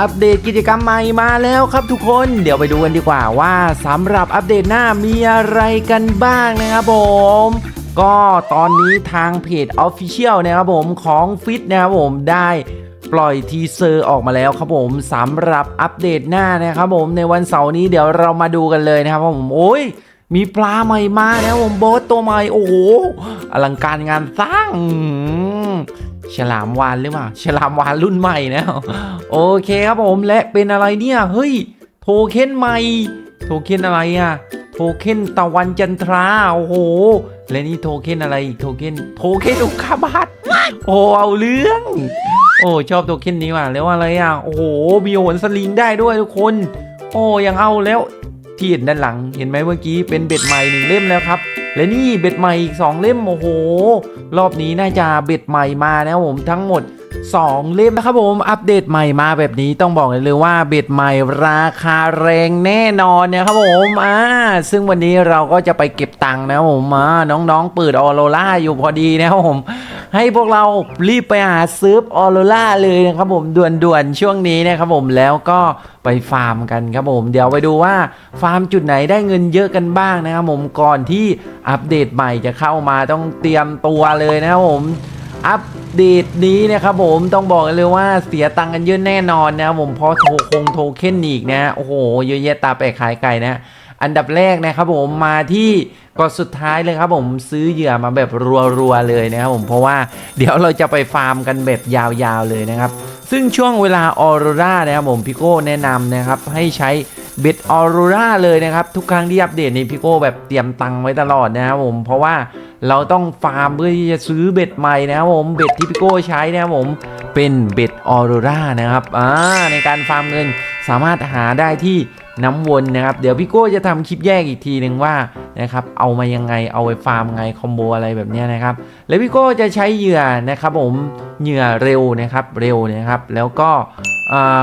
อัปเดตกิจกรรมใหม่มาแล้วครับทุกคนเดี๋ยวไปดูกันดีกว่าว่าสำหรับอัปเดตหน้ามีอะไรกันบ้างนะครับผมก็ตอนนี้ทางเพจ Official นะครับผมของฟิตนะครับผมได้ปล่อยทีเซอร์ออกมาแล้วครับผมสำหรับอัปเดตหน้านะครับผมในวันเสาร์นี้เดี๋ยวเรามาดูกันเลยนะครับผมโอ้ย มีปลาใหม่มานะครับผมโบสตัวใหม่โอ้โหอลังการงานสร้างฉลามวานหรือเปล่าฉลามวานรุ่นใหม่นะโอเคครับผมและเป็นอะไรเนี่ยเฮ้ยโทเค็นใหม่ โทเค็นอะไรอะโทเค็นตะวันจันทราโอ้โหและนี่โทเค็นอะไรโทเค็นโทเค็นอุกกาบาตโอ้เอาเรื่อง โอ้ชอบโทเค็นนี้ว่ะแล้วอะไรอะโอ้โหมีโหนสลิงได้ด้วยทุกคน โอ้ยังเอาแล้ว ที่เห็นด้านหลัง เห็นไหมเมื่อกี้เป็นเบ็ดใหม่หนึ่งเล่มแล้วครับ และนี่เบ็ดใหม่อีก2เล่มโอ้โห รอบนี้น่าจะเบ็ดใหม่มานะผมทั้งหมด 2 เล่มนะครับผมอัปเดตใหม่มาแบบนี้ต้องบอกเลยว่าเบ็ดใหม่ราคาแรงแน่นอนนะครับผมอ่าซึ่งวันนี้เราก็จะไปเก็บตังค์นะครับผมอ่าน้องๆเปิดออโรล่าอยู่พอดีนะครับผม ให้พวกเรารีบไปหาซื้อออโรล่าเลยนะครับผมด่วนๆช่วงนี้นะครับผมแล้วก็ไปฟาร์มกันครับผม เดี๋ยวไปดูว่าฟาร์มจุดไหนได้เงินเยอะกันบ้างนะครับผมก่อนที่อัปเดตใหม่จะเข้ามาต้องเตรียมตัวเลยนะครับผมอัปเดตนี้นะครับผมต้องบอกเลยว่าเสียตังค์กันเยอะแน่นอนนะครับผมเพราะโทคงโทเค็นอีกนะโอ้โหเยอะแยะตาแปลกขายไก่นะ อันดับแรกนะครับผมมาที่กอสุดท้ายเลยครับผมซื้อเหยื่อมาแบบรัวๆเลยนะครับผมเพราะว่าเดี๋ยวเราจะไปฟาร์มกันแบบยาวๆเลยนะครับ ซึ่งช่วงเวลาออโรรานะครับผมพี่โก้แนะนำนะครับให้ใช้เบ็ดออโรราเลยนะครับ ทุกครั้งที่อัปเดตนี้พี่โก้แบบเตรียมตังค์ไว้ตลอดนะครับผมเพราะว่าเราต้องฟาร์มเพื่อที่จะซื้อเบ็ดใหม่นะครับผมเบ็ดที่พี่โก้ใช้นะครับผมเป็นเบ็ดออโรรานะครับอ่าในการฟาร์มเงินสามารถหาได้ที่ น้ำวนนะครับ เดี๋ยวพี่โก้จะทำคลิปแยกอีกทีหนึ่งว่านะครับเอามายังไงเอาไปฟาร์มไงคอมโบอะไรแบบนี้นะครับ แล้วพี่โก้จะใช้เหยื่อนะครับผมเหยื่อเร็วนะครับเร็วนะครับ แล้วก็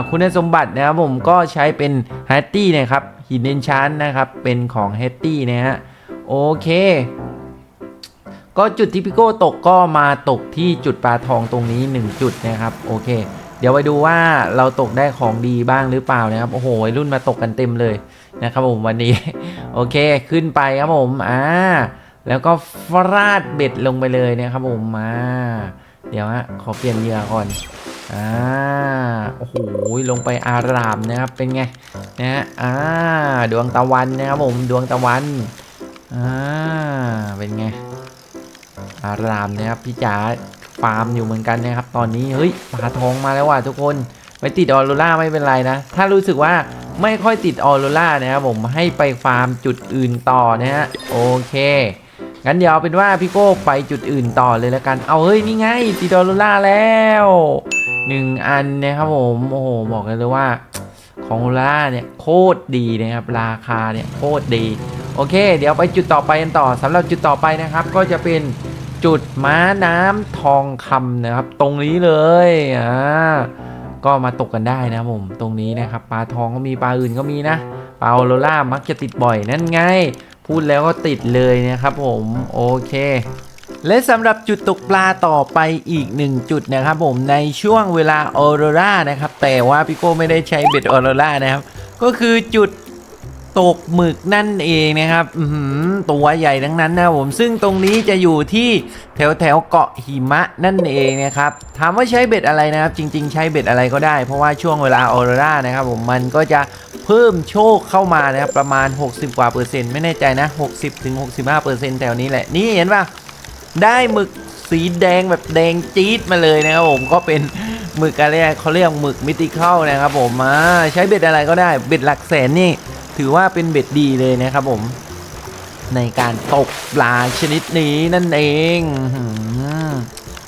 คุณสมบัตินะครับผมก็ใช้เป็นแฮตตี้นะครับหินเอนชานนะครับเป็นของแฮตตี้นะฮะโอเค ก็จุดที่พี่โก้ตกก็มาตกที่จุดปลาทองตรงนี้ 1 จุดนะครับโอเค เดี๋ยวไปดูว่าเราตกได้ของดีบ้างหรือเปล่านะครับ โอ้โหวัยรุ่นมาตกกันเต็มเลยนะครับผมวันนี้ โอเคขึ้นไปครับผมอ่าแล้วก็ฟาดเบ็ดลงไปเลยนะครับผมมาเดี๋ยวฮะขอเปลี่ยนเหยื่อก่อนอ่าโอ้โหลงไปอารามนะครับเป็นไงนะฮะอ่าดวงตะวันนะครับผมดวงตะวันอ่าเป็นไงอารามนะครับพี่จ๋า ฟาร์มอยู่เหมือนกันนะครับ ตอนนี้เฮ้ยปลาทองมาแล้วว่ะทุกคนไม่ติดออโรล่าไม่เป็นไรนะ ถ้ารู้สึกว่าไม่ค่อยติดออโรล่านะครับผมให้ไปฟาร์มจุดอื่นต่อนะฮะโอเคงั้นเดี๋ยวเป็นว่าพี่โก้ไปจุดอื่นต่อเลยแล้วกัน เอาเฮ้ยนี่ไงติดออโรล่าแล้วหนึ่งอันนะครับผมโอ้โหบอกเลยเลยว่าของออโรล่าเนี่ยโคตรดีนะครับราคาเนี่ยโคตรดี โอเค เดี๋ยวไปจุดต่อไปกันต่อสำหรับจุดต่อไปนะครับ ก็จะเป็น จุดม้าน้ำทองคำนะครับ ตรงนี้เลยอ่าก็มาตกกันได้นะผมตรงนี้นะครับปลาทองก็มีปลาอื่นก็มีนะปลาโอโรล่ามักจะติดบ่อยนั่นไง พูดแล้วก็ติดเลยนะครับผมโอเค และสำหรับจุดตกปลาต่อไปอีกหนึ่งจุดนะครับผมในช่วงเวลาออโรรานะครับแต่ว่าพี่โก้ไม่ได้ใช้เบ็ดออโรรานะครับก็คือจุด ตกหมึกนั่นเองนะครับตัวใหญ่ทั้งนั้นนะผมซึ่งตรงนี้จะอยู่ที่แถวแถวๆเกาะหิมะนั่นเองนะครับถามว่าใช้เบ็ดอะไรนะครับ จริง ๆ ใช้เบ็ดอะไรก็ได้ เพราะว่าช่วงเวลาออโรรานะครับผมมันก็จะเพิ่มโชคเข้ามานะครับประมาณ 60 กว่าเปอร์เซ็นต์ไม่แน่ใจนะ 60ถึง65เปอร์เซ็นต์แถวนี้แหละนี่เห็นปะได้หมึกสีแดงแบบแดงจี๊ดมาเลยนะครับผมก็เป็นหมึกอะไรเขาเรียกหมึกมิติเข้านะครับผมอ่าใช้เบ็ดอะไรก็ได้เบ็ดหลักแสนนี่ ถือว่าเป็นเบ็ดดีเลยนะครับผม ในการตกปลาชนิดนี้นั่นเอง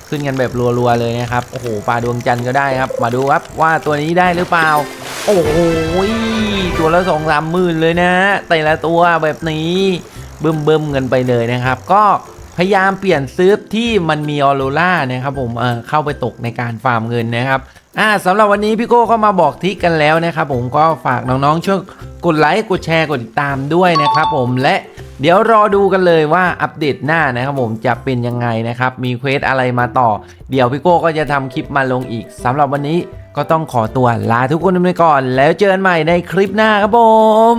ขึ้นกันแบบรัวๆเลยนะครับ โอ้โหปลาดวงจันทร์ก็ได้ครับ มาดูครับว่าตัวนี้ได้หรือเปล่า โอ้โหตัวละสองสามหมื่นเลยนะแต่ละตัวแบบนี้เบิ่มๆเบิ่มๆกันไปเลยนะครับ ก็พยายามเปลี่ยนซื้อที่มันมีออโรล่านะครับผมเออเข้าไปตกในการฟาร์มเงินนะครับอ่าสำหรับวันนี้พี่โก้ก็มาบอกทริกกันแล้วนะครับผมก็ฝากน้องๆช่วย กดไลค์กดแชร์กดติดตามด้วยนะครับผมและเดี๋ยวรอดูกันเลยว่าอัปเดตหน้านะครับผมจะเป็นยังไงนะครับมีเควสอะไรมาต่อ เดี๋ยวพี่โก้ก็จะทำคลิปมาลงอีกสำหรับวันนี้ก็ต้องขอตัวลาทุกคนไปก่อน แล้วเจอกันใหม่ในคลิปหน้าครับผม